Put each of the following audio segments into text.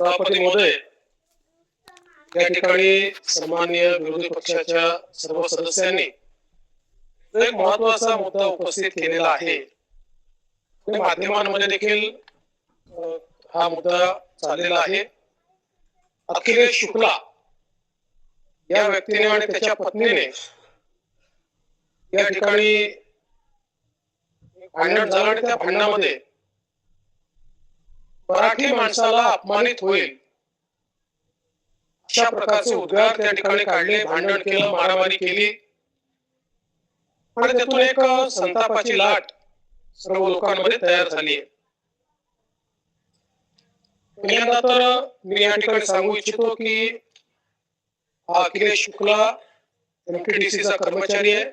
सभापती महोदय या ठिकाणी सन्माननीय विरोधी पक्षाच्या सर्व सदस्यांनी एक महत्त्वाचा मुद्दा उपस्थित केलेला आहे माध्यमांमध्ये देखील हा मुद्दा चाललेला आहे. अखिलेश शुक्ला या व्यक्तीने आणि त्याच्या पत्नीने या ठिकाणी भांडण झालं आणि त्या भांडणामध्ये मराठी माणसाला अपमानित होईल. अशा प्रकारचे उद्गार त्या ठिकाणी काढले भांडण केलं मारामारी केली. आणि त्यातून एक संतापाची लाट सर्व लोकांमध्ये तयार झाली. पहिल्यांदा तर मी या ठिकाणी सांगू इच्छितो की हा अखिलेश शुक्ला MTDC चा कर्मचारी आहे.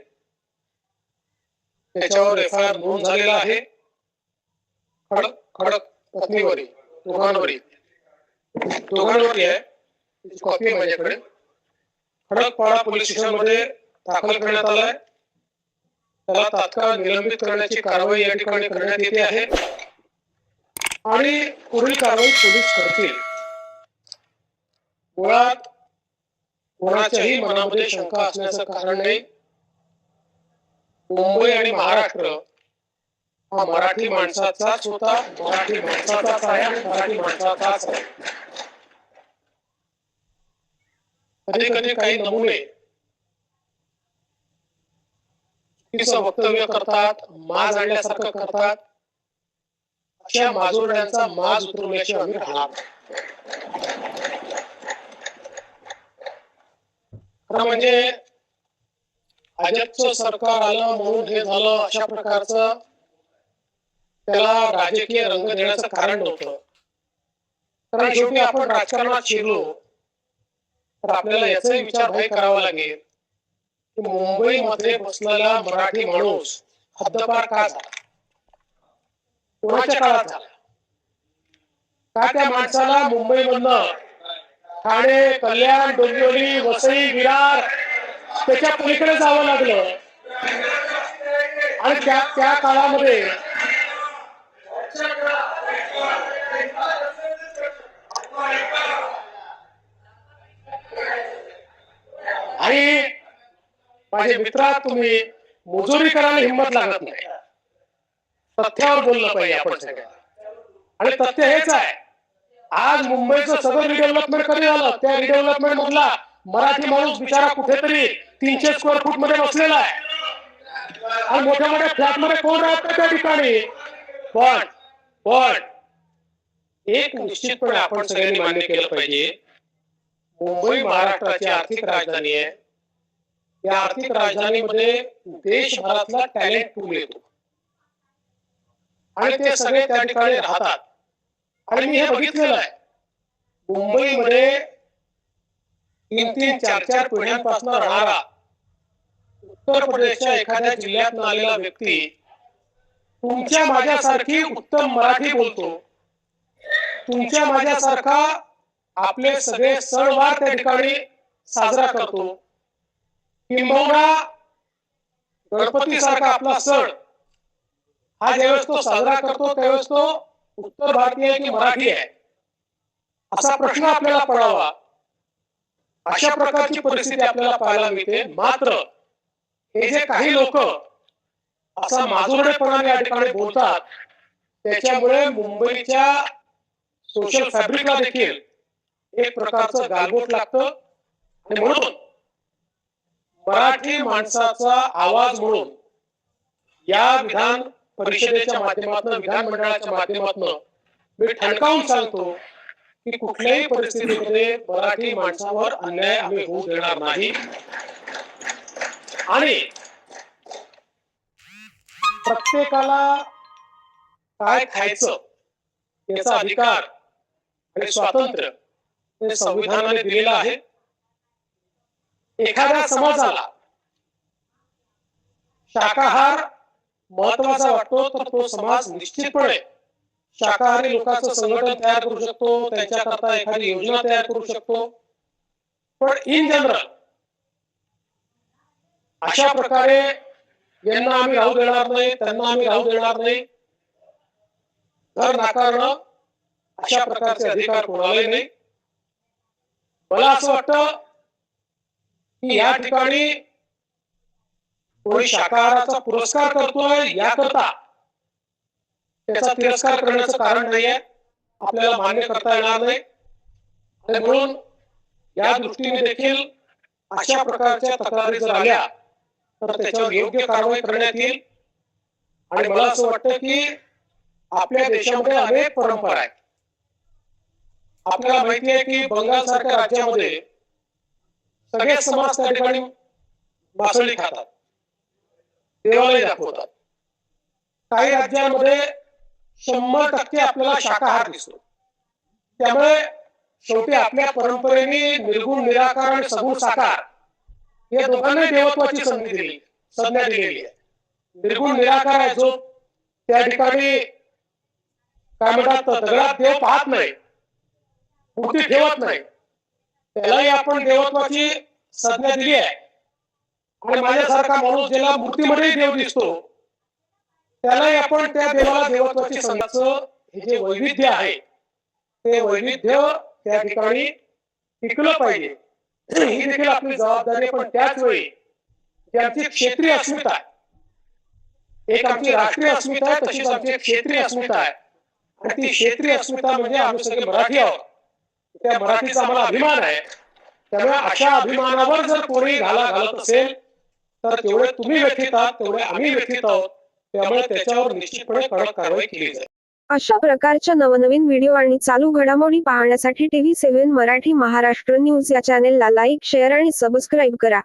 त्याच्यावर एफ आय आर नोंद झालेला आहे. खडक खडक पत्नीवरील दोघांवरील दोघांवरती आहे. त्याची कॉपी आहे माझ्याकडे. खडकपाडा पोलीस स्टेशनमध्ये दाखल करण्यात आलाय. त्याला तात्काळ निलंबित करण्याची कारवाई या ठिकाणी करण्यात येते आहे. आणि पुढील कारवाई पोलीस करतील. मुळात कोणाच्याही मनामध्ये शंका असण्याचं कारण नाही. मुंबई आणि महाराष्ट्र हा मराठी माणसाचाच होता मराठी माणसाचाच आहे मराठी माणसाचाच आहे कधी कधी काही नमुने वक्तव्य करतात माज आणल्यासारखं करतात. अशा माजोरड्यांचा माज उतरवण्याची आम्ही राहणार खरं म्हणजे भाजपचं सरकार आलं म्हणून हे झालं अशा प्रकारचं त्याला राजकीय रंग देण्याचं कारण नव्हतं. कारण शेवटी आपण राजकारणात शिरलो. तर आपल्याला याचाही विचार भाई करावा लागेल. की मुंबईमध्ये बसलेला मराठी माणूस हद्दपार का झाला? कोणाच्या काळात झाला? का त्या माणसाला मुंबईमधनं ठाणे कल्याण डोंबिवली वसई विरार त्याच्या पलीकडे जावं लागलं? आणि त्या त्या काळामध्ये माझे मित्रा तुम्ही मुजोरी करायला हिंमत लागत नाही. तथ्यावर बोललं पाहिजे आपण सगळ्यांना आणि तथ्य हेच आहे. आज मुंबईचं सगळं रिडेव्हलपमेंट कधी झालं? त्या रिडेव्हलपमेंट मधला मराठी माणूस बिचारा कुठेतरी तीनशे स्क्वेअर फूटमध्ये बसलेला आहे. आणि मोठ्या मोठ्या फ्लॅटमध्ये कोण राहतं त्या ठिकाणी? पण पण एक निश्चितपणे आपण सगळ्यांनी मान्य केलं पाहिजे. मुंबई महाराष्ट्राची आर्थिक राजधानी आहे. या आर्थिक राजधानीमध्ये देशभरातला टॅलेंट पूल येतो. आणि ते सगळे त्या ठिकाणी राहतात. आणि मी हे बघितलेलं आहे. मुंबईमध्ये तीन तीन चार चार पिढ्यांपासून राहणारा उत्तर प्रदेशच्या एखाद्या जिल्ह्यात आलेला व्यक्ती तुमच्या माझ्यासारखी उत्तम मराठी बोलतो. तुमच्या माझ्यासारखा आपले सगळे सणवार त्या ठिकाणी साजरा करतो. किंबहुना गणपती सारखा आपला सण हा ज्यावेळेस तो साजरा करतो त्यावेळेस तो उत्तर भारतीय की मराठी आहे. असा प्रश्न आपल्याला पडावा. अशा प्रकारची परिस्थिती आपल्याला पाहायला मिळते. मात्र हे जे काही लोक असा माजुरडेपणाने या ठिकाणी बोलतात त्याच्यामुळे मुंबईच्या सोशल फॅब्रिकला देखील एक प्रकारचं गालबोट लागतं. आणि म्हणून मराठी माणसाचा आवाज म्हणून या विधान परिषदेच्या माध्यमातून विधानमंडळाच्या माध्यमातून मी ठणकावून सांगतो की कुठल्याही परिस्थितीमध्ये मराठी माणसावर अन्याय आम्ही होऊ देणार नाही. आणि प्रत्येकाला काय खायचं याचा अधिकार आणि स्वातंत्र्य हे संविधानाने दिलेलं आहे. एखाद्या समाजाला शाकाहार महत्त्वाचा वाटतो तर तो समाज निश्चितपणे शाकाहारी लोकांचं संघटन तयार करू शकतो त्यांच्याकरता एखादी योजना तयार करू शकतो. पण इन जनरल अशा प्रकारे यांना आम्ही राहू देणार नाही त्यांना आम्ही राहू देणार नाही. घर नाकारणं अशा प्रकारचे अधिकार कोणालाही नाही. मला असं वाटतं या ठिकाणी कोणी शाकाहाराचा पुरस्कार करतोय याकरता. त्याचा तिरस्कार करण्याचं कारण नाहीये. आपल्याला मान्य करता येणार नाही. आणि म्हणून या दृष्टीने देखील अशा प्रकारच्या तक्रारी जर आल्या तर त्याच्यावर योग्य कारवाई करण्यात येईल. आणि मला असं वाटतं की आपल्या देशामध्ये अनेक परंपरा आहेत. आपल्याला माहिती आहे की बंगाल सारख्या राज्यामध्ये सगळे समाज त्या ठिकाणी मासळी खातात. देवालय दाखवतात. काही राज्यांमध्ये शंभर टक्के आपल्याला शाकाहार दिसतो. त्यामुळे शेवटी आपल्या परंपरेने निर्गुण निराकार आणि सगुण साकार या दोघांनाही देवत्वाची संधी दिली संज्ञा दिलेली आहे. निर्गुण निराकार आहे जो त्या ठिकाणी काय म्हणतात दगडात देव पाहत नाही. मूर्ती ठेवत नाही. त्यालाही आपण देवत्वाची संज्ञा दिली आहे. आणि माझ्यासारखा माणूस ज्याला मूर्तीमध्ये देव दिसतो त्यालाही आपण त्या देवाला देवत्वाची संज्ञाचं हे जे वैविध्य आहे ते वैविध्य त्या ठिकाणी टिकलं पाहिजे. ही देखील आपली जबाबदारी पण त्याच वेळी जी आमची क्षेत्रीय अस्मिता आहे एक आमची राष्ट्रीय अस्मिता आहे तशीच आमची एक क्षेत्रीय अस्मिता आहे. आणि ती क्षेत्रीय अस्मिता म्हणजे आम्ही सगळे मराठी आहोत. त्या मराठीचा आम्हाला अभिमान आहे. त्यामुळे अशा अभिमानावर जर कोणी घाला घालत असेल तर तेवढे तुम्ही व्यथित आहात तेवढे आम्ही व्यथित आहोत. त्यामुळे त्याच्यावर निश्चितपणे कडक कारवाई केली जाईल. अशा प्रकारच्या नवनवीन व्हिडिओ आणि चालू घडामोडी पाहण्यासाठी TV seven Marathi Maharashtra news या चॅनेलला लाईक शेअर आणि सबस्क्राईब करा.